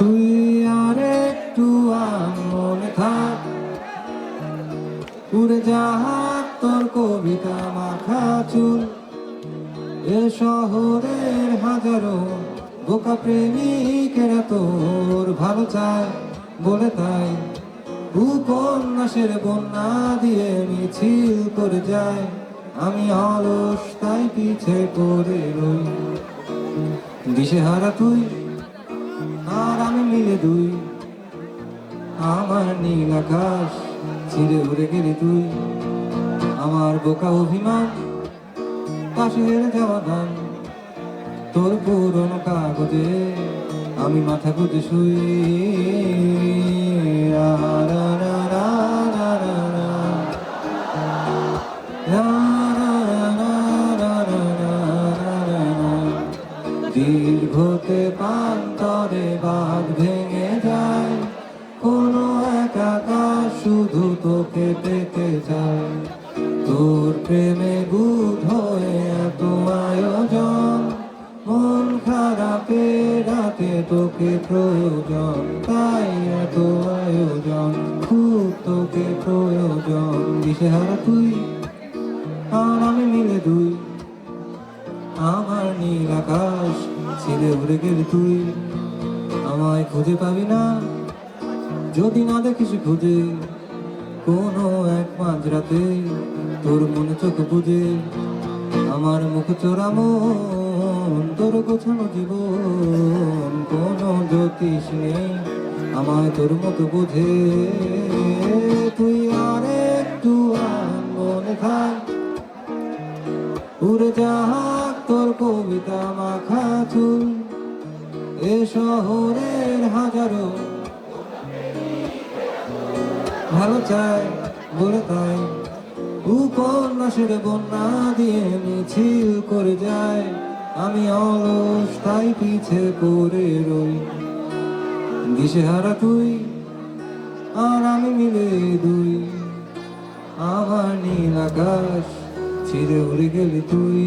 তুই আর একটু মনে থাক। উড়ে যাহাক তোর কবিতা মাখা চুল। এ শহরের হাজারো বোকা প্রেমিকেরা তোর ভালো চায় বলে তাই। উপন্যাসের বন্যা দিয়ে মিছিল করে যায়। আমি অলস তাই পিছে করে রই। দিশেহারা তুই আর তুই আমার নীল আকাশ ছিঁড়ে উড়ে গেলি তুই। আমার বোকা অভিমান, পাশে হেরে যাওয়া দান তোর পুরনো কাগজে আমি মাথা গুজে শুই। দীর্ঘতে পান্তরে বাঁধ ভেঙে যায়। কোনো এক আকাশ শুধু তোকে পেতে চায়। তোর প্রেমে বুধ হয়ে এত আয়োজন। মন খারাপে রাতে তোকে প্রয়োজন। তাই এত আয়োজন, খুব তোকে প্রয়োজন। দিশেহারা তুই, আর আমি মিলে দুই। আমার নীল আকাশ ছেড়ে উড়ে গেলি তুই আমায় খুঁজে পাবি না, যদি না দেখিস খুঁজে। কোনো এক মাঝরাতে তোর মনে চোখ বুঝে। আমার মুখ চোরা মন, তোর গোছানো জীবন। কোনো জ্যোতিষ নেই, আমায় তোর মতো বুঝে। তুই আর একটু মনে থাক। উড়ে যাক তোর কবিতা মাখা চুল এ শহরের হাজারো। ভালো চাই বলে তাই উপন্যাসের বন্যা দিয়ে মিছিল করে যায়। আমি অলস, তাই পিছে করে রই। দিশেহারা তুই আর আমি মিলে দুই। আমার নীল আকাশ ছিঁড়ে উড়ে গেলি তুই।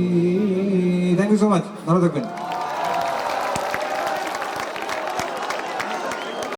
থ্যাংক ইউ সো মাচ ভালো থাকবেন।